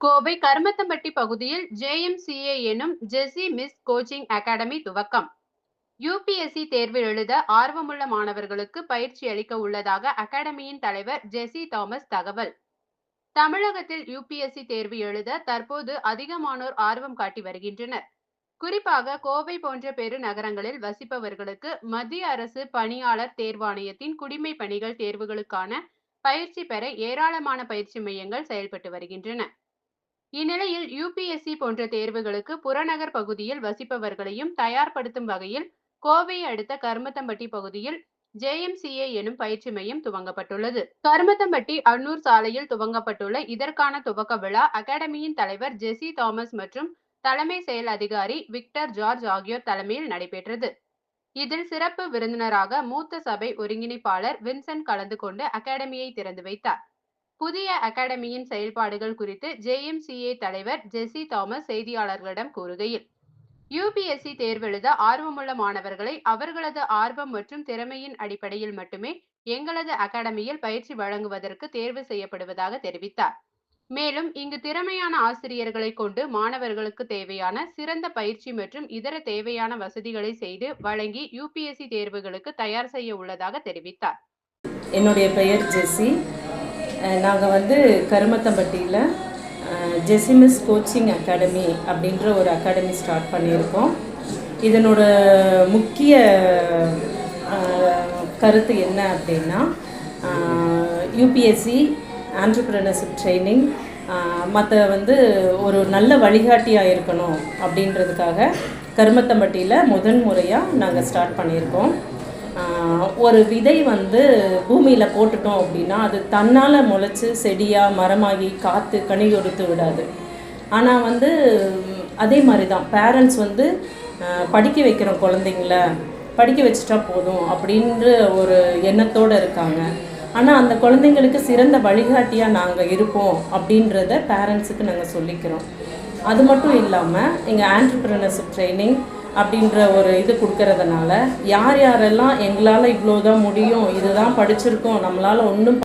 கோவை கருமத்தம்பட்டி பகுதியில் ஜேஎம்சிஏ எனும் JC miss coaching academy துவக்கம். யுபிஎஸ்சி தேர்வு எழுத ஆர்வமுள்ள மாணவர்களுக்கு பயிற்சி அளிக்க உள்ளதாக அகாடமியின் தலைவர் ஜெசி தாமஸ் தகவல். தமிழகத்தில் யுபிஎஸ்சி தேர்வு எழுத தற்போது அதிகமானோர் ஆர்வம் காட்டி வருகின்றனர். குறிப்பாக கோவை போன்ற பெருநகரங்களில் வசிப்பவர்களுக்கு மத்திய அரசு பணியாளர் தேர்வாணையத்தின் குடிமை பணிகள் தேர்வுகளுக்கான பயிற்சி பெற ஏராளமான பயிற்சி மையங்கள் செயல்பட்டு வருகின்றன. இந்நிலையில் யுபிஎஸ்சி போன்ற தேர்வுகளுக்கு புறநகர் பகுதியில் வசிப்பவர்களையும் தயார்படுத்தும் வகையில் கோவை அடுத்த கருமத்தம்பட்டி பகுதியில் ஜேஎம்சிஏ எனும் பயிற்சி மையம் துவங்கப்பட்டுள்ளது. கருமத்தம்பட்டி அன்னூர் சாலையில் துவங்கப்பட்டுள்ள இதற்கான துவக்க விழா அகாடமியின் தலைவர் ஜெசி தாமஸ் மற்றும் தலைமை செயல் அதிகாரி விக்டர் ஜார்ஜ் ஆகியோர் தலைமையில் நடைபெற்றது. இதில் சிறப்பு விருந்தினராக மூத்த சபை ஒருங்கிணைப்பாளர் வின்சென்ட் கலந்து கொண்டு அகாடமியை திறந்து வைத்தார். புதிய அகாடமியின் செயல்பாடுகள் குறித்து ஜேஎம்சிஏ தலைவர் ஜெசி தாமஸ் செய்தியாளர்களிடம் கூறுகையில் யுபிஎஸ்சி தேர்வெழுத ஆர்வமுள்ள மாணவர்களை அவர்களது ஆர்வம் மற்றும் திறமையின் அடிப்படையில் மட்டுமே எங்களது அகாடமியில் பயிற்சி வழங்குவதற்கு தேர்வு செய்யப்படுவதாக தெரிவித்தார். மேலும் இங்கு திறமையான ஆசிரியர்களை கொண்டு மாணவர்களுக்கு தேவையான சிறந்த பயிற்சி மற்றும் இதர தேவையான வசதிகளை செய்து வழங்கி யுபிஎஸ்சி தேர்வுகளுக்கு தயார் செய்ய உள்ளதாக தெரிவித்தார். என்னுடைய பெயர் ஜெசி நாங்கள் வந்து கருமத்தம்பட்டியில் ஜெசிமிஸ் கோச்சிங் அகாடமி அப்படின்ற ஒரு அகாடமி ஸ்டார்ட் பண்ணியிருக்கோம். இதனோட முக்கிய கருத்து என்ன அப்படின்னா யூபிஎஸ்சி ஆண்டர்பிரினர்ஷிப் ட்ரைனிங் மற்ற வந்து ஒரு நல்ல வழிகாட்டியாக இருக்கணும் அப்படின்றதுக்காக கருமத்தம்பட்டியில் முதன் முறையாக நாங்கள் ஸ்டார்ட் பண்ணியிருக்கோம். ஒரு விதை வந்து பூமியில் போட்டுட்டோம் அப்படின்னா அது தன்னால் முளைச்சி செடியாக மரமாகி காற்று கனி கொடுத்து விடாது. ஆனால் வந்து அதே மாதிரி தான் பேரண்ட்ஸ் வந்து படிக்க வைக்கிறோம் குழந்தைங்கள படிக்க வச்சுட்டா போதும் அப்படின்ற ஒரு எண்ணத்தோடு இருக்காங்க. ஆனால் அந்த குழந்தைங்களுக்கு சிறந்த வழிகாட்டியாக நாங்கள் இருப்போம் அப்படின்றத பேரண்ட்ஸுக்கு நாங்கள் சொல்லிக்கிறோம். அது மட்டும் இல்லாமல் எங்கள் ஆண்டர்பிரினர்ஷிப் ட்ரைனிங் அப்படின்ற ஒரு இது கொடுக்கறதுனால யார் யாரெல்லாம் எங்களால் இவ்வளோ தான் முடியும் இதுதான் படிச்சிருக்கோம் நம்மளால் ஒன்றும்